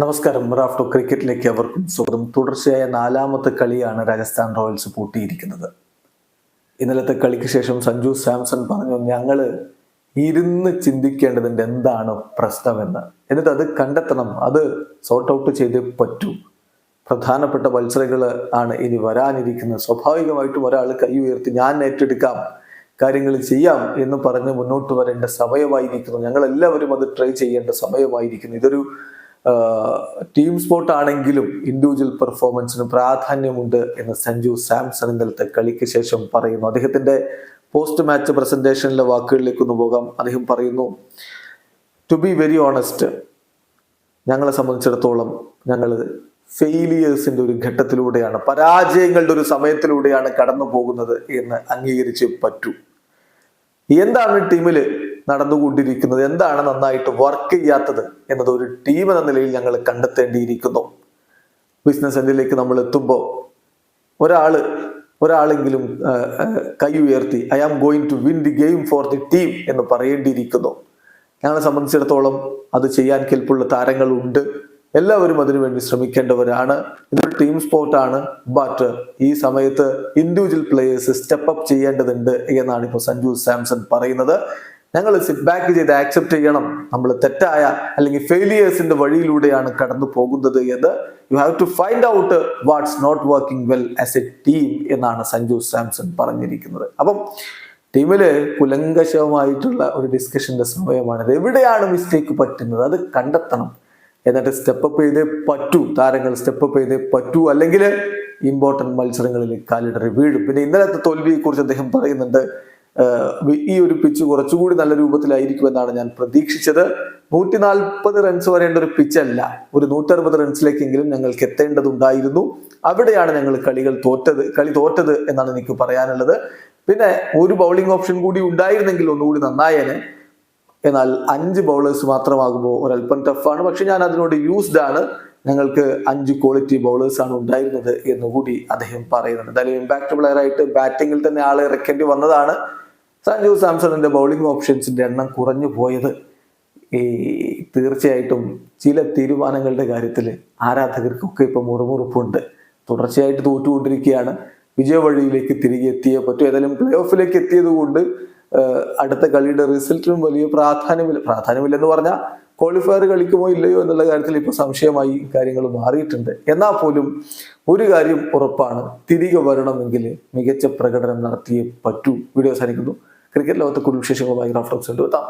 നമസ്കാരം. റാഫ്റ്റോ ക്രിക്കറ്റിലേക്ക് അവർക്കും സ്വാഗതം. തുടർച്ചയായ നാലാമത്തെ കളിയാണ് രാജസ്ഥാൻ റോയൽസ് പൂട്ടിയിരിക്കുന്നത്. ഇന്നലത്തെ കളിക്ക് ശേഷം സഞ്ജു സാംസൺ പറഞ്ഞു ഞങ്ങൾ ഇരുന്ന് ചിന്തിക്കേണ്ടതിന്റെ എന്താണ് പ്രശ്നമെന്ന്. എന്നിട്ട് അത് കണ്ടെത്തണം. അത് സോർട്ട് ഔട്ട് ചെയ്തേ പറ്റൂ. പ്രധാനപ്പെട്ട മത്സരങ്ങൾ ആണ് ഇനി വരാനിരിക്കുന്നത്. സ്വാഭാവികമായിട്ടും ഒരാൾ കൈ ഉയർത്തി ഞാൻ ഏറ്റെടുക്കാം. കാര്യങ്ങൾ ചെയ്യാം എന്ന് പറഞ്ഞ് മുന്നോട്ട് വരേണ്ട സമയമായിരിക്കുന്നു. ഞങ്ങൾ എല്ലാവരും അത് ട്രൈ ചെയ്യേണ്ട സമയമായിരിക്കുന്നു. ഇതൊരു ടീം സ്പോർട്ട് ആണെങ്കിലും ഇൻഡിവിജ്വൽ പെർഫോമൻസിന് പ്രാധാന്യമുണ്ട് എന്ന് സഞ്ജു സാംസൺ ഇന്നലത്തെ കളിക്ക് ശേഷം പറയുന്നു. അദ്ദേഹത്തിന്റെ പോസ്റ്റ് മാച്ച് പ്രസന്റേഷനിലെ വാക്കുകളിലേക്ക് ഒന്ന് പോകാം. അദ്ദേഹം പറയുന്നു ടു ബി വെരി ഓണസ്റ്റ് ഞങ്ങളെ സംബന്ധിച്ചിടത്തോളം ഞങ്ങൾ ഫെയിലിയേഴ്സിന്റെ ഒരു ഘട്ടത്തിലൂടെയാണ് പരാജയങ്ങളുടെ ഒരു സമയത്തിലൂടെയാണ് കടന്നു പോകുന്നത് എന്ന് അംഗീകരിച്ച് പറ്റൂ. എന്താണ് ടീമിൽ നടന്നുകൊണ്ടിരിക്കുന്നത്? എന്താണ് നന്നായിട്ട് വർക്ക് ചെയ്യാത്തത് എന്നത് ഒരു ടീം എന്ന നിലയിൽ ഞങ്ങൾ കണ്ടെത്തേണ്ടിയിരിക്കുന്നു. ബിസിനസ് എന്തിലേക്ക് നമ്മൾ എത്തുമ്പോൾ ഒരാൾ ഒരാളെങ്കിലും കൈ ഉയർത്തി I am going to win the game for the team എന്ന് പറയേണ്ടിയിരിക്കുന്നു. ഞങ്ങളെ സംബന്ധിച്ചിടത്തോളം അത് ചെയ്യാൻ കെൽപ്പുള്ള താരങ്ങളുണ്ട്. എല്ലാവരും അതിനുവേണ്ടി ശ്രമിക്കേണ്ടവരാണ്. ഇതൊരു ടീം സ്പോർട്ടാണ് ബട്ട് ഈ സമയത്ത് ഇൻഡിവിജ്വൽ പ്ലേയേഴ്സ് സ്റ്റെപ്പ് അപ്പ് ചെയ്യേണ്ടതുണ്ട് എന്നാണ് ഇപ്പോൾ സഞ്ജു സാംസൺ പറയുന്നത്. ഞങ്ങൾ സിറ്റ് ബാക്ക് ചെയ്ത് ആക്സെപ്റ്റ് ചെയ്യണം. നമ്മൾ തെറ്റായ അല്ലെങ്കിൽ ഫെയിലിയേഴ്സിന്റെ വഴിയിലൂടെയാണ് കടന്നു പോകുന്നത് എന്ന്. You have to find out what's not working well as a team എന്നാണ് സഞ്ജു സാംസൺ പറഞ്ഞിരിക്കുന്നത്. അപ്പം ടീമിൽ കുലങ്കശമായിട്ടുള്ള ഒരു ഡിസ്കഷന്റെ സമയമാണിത്. എവിടെയാണ് മിസ്റ്റേക്ക് പറ്റുന്നത്? അത് കണ്ടെത്തണം. എന്നിട്ട് സ്റ്റെപ്പ് അപ്പ് ചെയ്തേ പറ്റൂ. താരങ്ങൾ സ്റ്റെപ്പ് അപ്പ് ചെയ്തേ പറ്റൂ. അല്ലെങ്കിൽ ഇമ്പോർട്ടന്റ് മത്സരങ്ങളിൽ കാലിടറി വീഴും. പിന്നെ ഇന്നലത്തെ തോൽവിയെ കുറിച്ച് അദ്ദേഹം പറയുന്നുണ്ട്. ഈ ഒരു പിച്ച് കുറച്ചുകൂടി നല്ല രൂപത്തിലായിരിക്കുമെന്നാണ് ഞാൻ പ്രതീക്ഷിച്ചത്. നൂറ്റി നാൽപ്പത് റൺസ് വരേണ്ട ഒരു പിച്ചല്ല ഒരു നൂറ്ററുപത് റൺസിലേക്കെങ്കിലും ഞങ്ങൾക്ക് എത്തേണ്ടതുണ്ടായിരുന്നു. അവിടെയാണ് ഞങ്ങൾ കളികൾ തോറ്റത് കളി തോറ്റത് എന്നാണ് എനിക്ക് പറയാനുള്ളത്. പിന്നെ ഒരു ബൗളിംഗ് ഓപ്ഷൻ കൂടി ഉണ്ടായിരുന്നെങ്കിൽ ഒന്നുകൂടി നന്നായേനെ. എന്നാൽ അഞ്ച് ബൗളേഴ്സ് മാത്രമാകുമ്പോൾ ഒരല്പം ടഫാണ് പക്ഷെ ഞാൻ അതിനോട് യൂസ്ഡ് ആണ്. ഞങ്ങൾക്ക് അഞ്ച് ക്വാളിറ്റി ബൗളേഴ്സ് ആണ് ഉണ്ടായിരുന്നത് എന്നുകൂടി അദ്ദേഹം പറയുന്നുണ്ട്. എന്തായാലും ഇമ്പാക്ട് പ്ലെയർ ആയിട്ട് ബാറ്റിങ്ങിൽ തന്നെ ആളെ ഇറക്കേണ്ടി വന്നതാണ്. സഞ്ജു സാംസണിന്റെ ബൗളിംഗ് ഓപ്ഷൻസിന്റെ എണ്ണം കുറഞ്ഞു പോയത് ഈ തീർച്ചയായിട്ടും ചില തീരുമാനങ്ങളുടെ കാര്യത്തിൽ ആരാധകർക്കൊക്കെ ഇപ്പം മുറുമുറുപ്പുണ്ട്. തുടർച്ചയായിട്ട് തോറ്റുകൊണ്ടിരിക്കുകയാണ്. വിജയവഴിയിലേക്ക് തിരികെ എത്തിയേ പറ്റൂ. ഏതായാലും പ്ലേ ഓഫിലേക്ക് എത്തിയത് കൊണ്ട് അടുത്ത കളിയുടെ റിസൾട്ടിനും വലിയ പ്രാധാന്യമില്ല. പ്രാധാന്യമില്ലെന്ന് പറഞ്ഞാൽ ക്വാളിഫയർ കളിക്കുമോ ഇല്ലയോ എന്നുള്ള കാര്യത്തിൽ ഇപ്പോൾ സംശയമായി കാര്യങ്ങൾ മാറിയിട്ടുണ്ട്. എന്നാൽ പോലും ഒരു കാര്യം ഉറപ്പാണ്. തിരികെ വരണമെങ്കിൽ മികച്ച പ്രകടനം നടത്തിയേ പറ്റൂ. വീഡിയോ അവസാനിക്കുന്നു. ക്രിക്കറ്റ് ലോകത്തെ കൂടുതൽ വിശേഷങ്ങളുമായി റാഫ്റ്റോക്സ് എത്താം